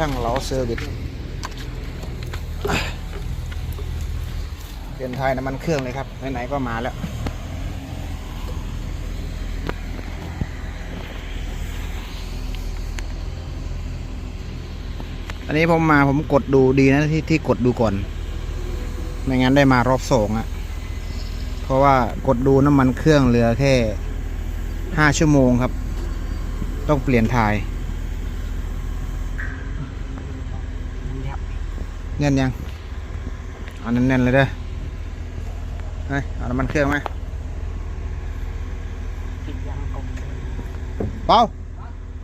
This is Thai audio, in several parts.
ช่างเล้าเซอร์วิสเปลี่ยนไทยน้ำมันเครื่องเลยครับ ไหนๆก็มาแล้ว อันนี้ผมมาผมกดดูดีนะที่ที่กดดูก่อน ไม่งั้นได้มารอบสองอะเพราะว่ากดดูน้ำมันเครื่องเหลือแค่ห้าชั่วโมงครับ ต้องเปลี่ยนถ่าย แน่นยังเอาแน่นๆเลยเด้อเฮ้ยเอาน้ำมันเครื่องไหมปิดยางกบเปา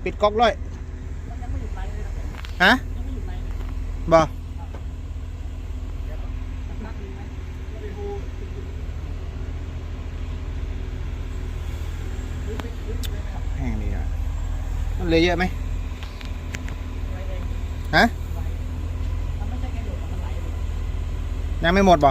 ปิดก๊อกเลยฮะบอแห้งดีนะมันเลยเยอะไหมฮะ ยังไม่หมดบ่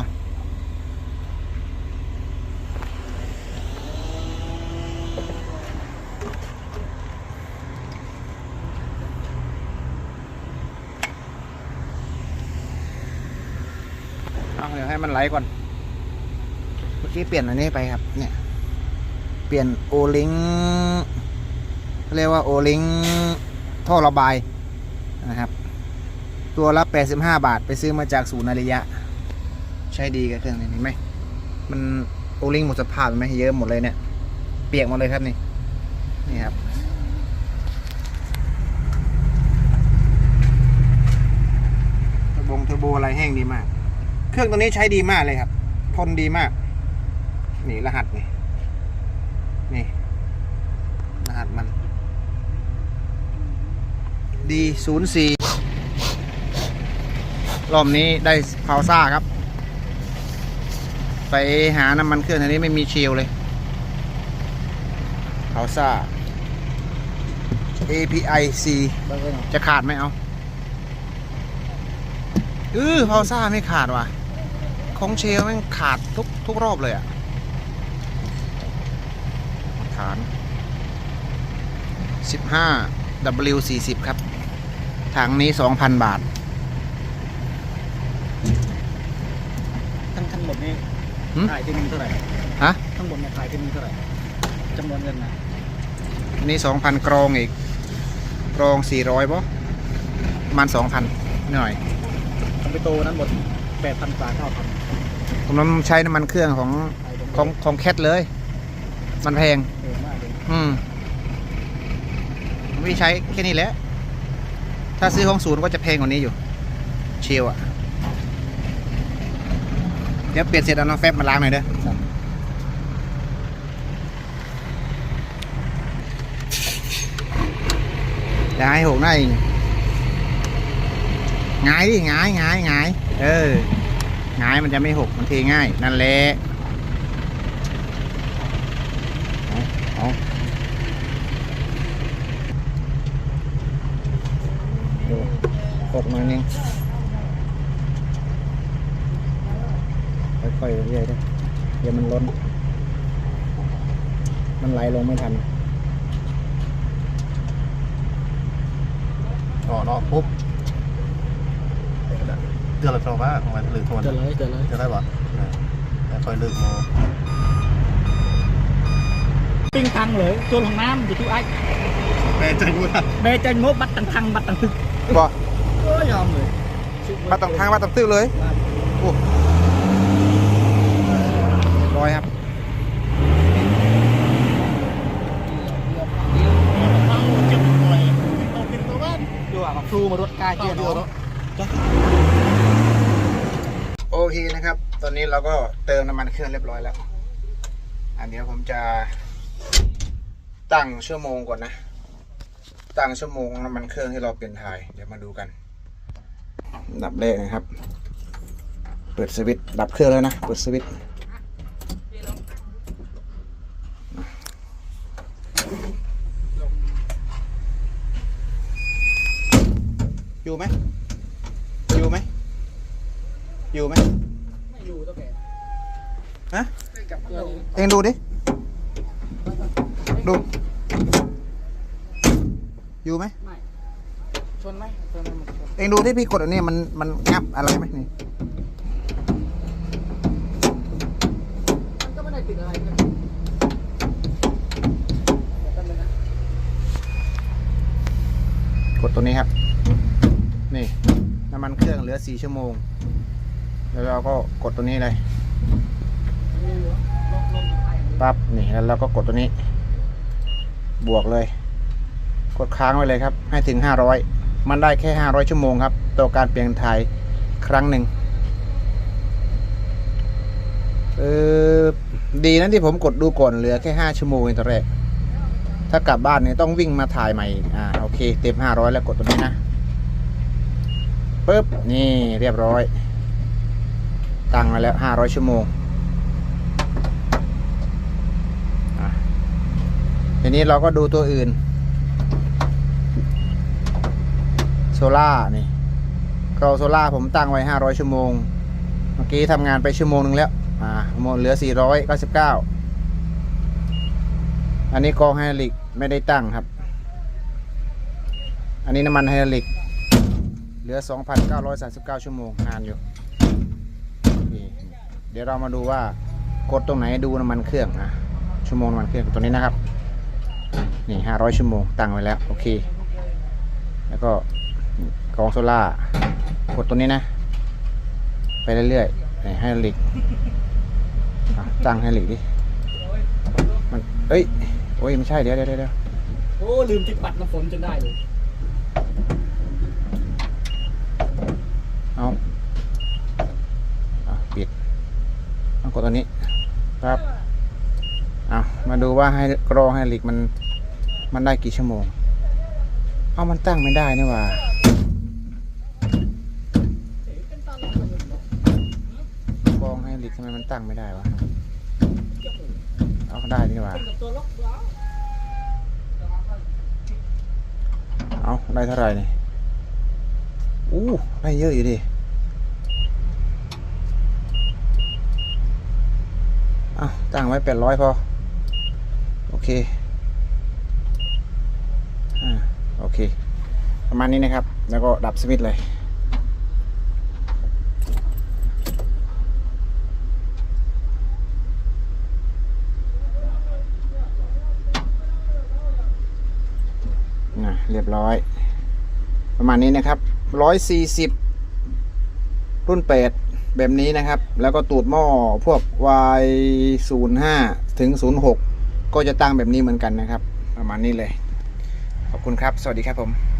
เอาเดี๋ยวให้มันไหลก่อน เมื่อกี้เปลี่ยนอันนี้ไปครับ เนี่ย เปลี่ยนโอลิงเรียกว่าโอลิงท่อระบายนะครับ ตัวละ85 บาท ไปซื้อมาจากศูนย์นาริยะ ใช้ดีกับเครื่องนี้เห็นไหมมันโอลิงหมดสภาพเห็นไหมเยอะหมดเลยเนี่ย เปียกหมดเลยครับนี่ นี่ครับเทอร์โบงเทอร์โบอะไรแห้งดีมาก เครื่องตัวนี้ใช้ดีมากเลยครับ ทนดีมาก นี่รหัสนี่ นี่ รหัสมันดีศูนย์สี่รอบนี้ได้พาวซ่าครับ ไปหาน้ำมันเครื่องอันนี้ไม่มีเชลเลยพาซ่า API C จะขาดไหมเอาเออพาซ่าไม่ขาดว่ะ ของเชลแม่งขาดทุกทุกรอบเลยอะ่ะฐาน 15 W 40ครับ ถังนี้ 2,000 บาท ทั้งทั้งหมดนี่ หืม ขายที่หนึงเท่าไหร่ฮะทั้งหมดเนี่ยขายที่หนึงเท่าไหร่จำนวนเงินนะอันนี้2,000กรองอีก กรอง400ป่ะประมาณ2,000หน่อยคอมพิวโตนั้นหมดแปดพันกว่าเก้าพันผมน้ำใช้น้ำมันเครื่องของของของแคทเลย มันแพง เออมากเลยอืมไม่ใช้แค่นี้แหละ ถ้าซื้อของศูนย์ก็จะแพงกว่านี้อยู่ เชียวอะ เดี๋ยวเปลี่ยนเสร็จเอาน้องแฟบมาล้างหน่อยเด้ออย่าให้หกหน้าเองหงายดิหงายหงายหงายเออหงายมันจะไม่หกมันเทง่าย นั่นแหละเอาเอาดูหกหน่อยนึง ค่อยๆเรื่อยๆด้วยเดี๋ยวมันล้น มันไหลลงไม่ทันอ๋อเนาะปุ๊บเดือนละเท่าว่าของมันหรือทวนเจอเลยเจอเลยจะได้บ่แต่คอยลึกโมปิ้งทังเลยตัวของน้ำอยู่ที่ไอ้แม่ใจพูดอะเบจันโมบัตตังทังบัตตังทึกบ่โอ้ยยอมเลยมาต้องทางมาต้องตื้อเลยโอ้เร้อยครับดูอะมาครูมารถกายเจียนเนาะโอเคนะครับ ตอนนี้เราก็เติมน้ำมันเครื่องเรียบร้อยแล้ว อันเดี๋ยวผมจะตั้งชั่วโมงก่อนนะ ตั้งชั่วโมงน้ำมันเครื่องที่เราเปลี่ยนถ่าย เดี๋ยวมาดูกัน ดับแรกนะครับ เปิดสวิตช์ดับเครื่องแล้วนะ เปิดสวิตช์ อยู่ไหมอยู่ไหมอยู่ไหมไม่อยู่ตัวแกฮะกับเกลือเองดูดิดูอยู่ไหมไม่ชนไหมชนไหมหมึกชนเองดูที่พี่กดอันนี้มันมันงับอะไรไหมนี่มันก็ไม่ได้ติดอะไรนะเดี๋ยวแป๊บนึงนะกดตัวนี้ครับ นี่น้ำมันเครื่องเหลือสี่ชั่วโมง แล้วเราก็กดตัวนี้เลยปั๊บนี่แล้วเราก็กดตัวนี้ บวกเลย กดค้างไว้เลยครับ ให้ถึงห้าร้อยมันได้แค่ห้าร้อยชั่วโมงครับต่อการเปลี่ยนถ่ายครั้งหนึ่งเออดีนะที่ผมกดดูก่อนเหลือแค่ห้าชั่วโมงเองตอนแรกถ้ากลับบ้านเนี่ยต้องวิ่งมาถ่ายใหม่อ่าโอเค เต็มห้าร้อยแล้วกดตัวนี้นะ ปึ๊บ นี่เรียบร้อย ตั้งมาแล้วห้าร้อยชั่วโมงอะทีนี้เราก็ดูตัวอื่น โซล่านี่กรอโซล่าผมตั้งไว้ 500 ชั่วโมง เมื่อกี้ทำงานไปชั่วโมงหนึ่งแล้ว อ่าหมดเหลือ 499 อันนี้กองไฮดรอลิกไม่ได้ตั้งครับ อันนี้น้ำมันไฮดรอลิก เหลือ 2,939 ชั่วโมงนานอยู่เดี๋ยวเรามาดูว่ากดตรงไหนดูน้ำมันเครื่องอะชั่วโมงน้ำมันเครื่องตัวนี้นะครับนี่500 ชั่วโมงตั้งไว้แล้วโอเค แล้วก็กรองโซล่ากดตัวนี้นะ ไปเรื่อยๆให้หลิกตั้งให้หลิกดิมันเอ้ยโอ้ยไม่ใช่เดี๋ยวเดี๋ยวเดี๋ยวโอ้ลืมติดปัดน้ำฝนจนได้เลย เอาเอาปิดเอา กดตัวนี้ครับเอามาดูว่าให้กรองให้ลิกมันมันได้กี่ชั่วโมง เอามันตั้งไม่ได้นี่หว่ากรองให้ลิกทำไมมันตั้งไม่ได้วะ เอาได้นี่หว่ากับตัวล็อกแล้วเอาได้เท่าไหร่นี่อู้ได้เยอะอยู่ดิ อาตั้งไว้แปดร้อยพอ โอเค อ่า โอเค ประมาณนี้นะครับ แล้วก็ดับสวิตช์เลยนะเรียบร้อย ประมาณนี้นะครับร้อยสี่สิบรุ่นเป็ด แบบนี้นะครับ แล้วก็ตูดหม้อพวก Y 0 5 ถึง 06 ก็จะตั้งแบบนี้เหมือนกันนะครับ ประมาณนี้เลย ขอบคุณครับ สวัสดีครับผม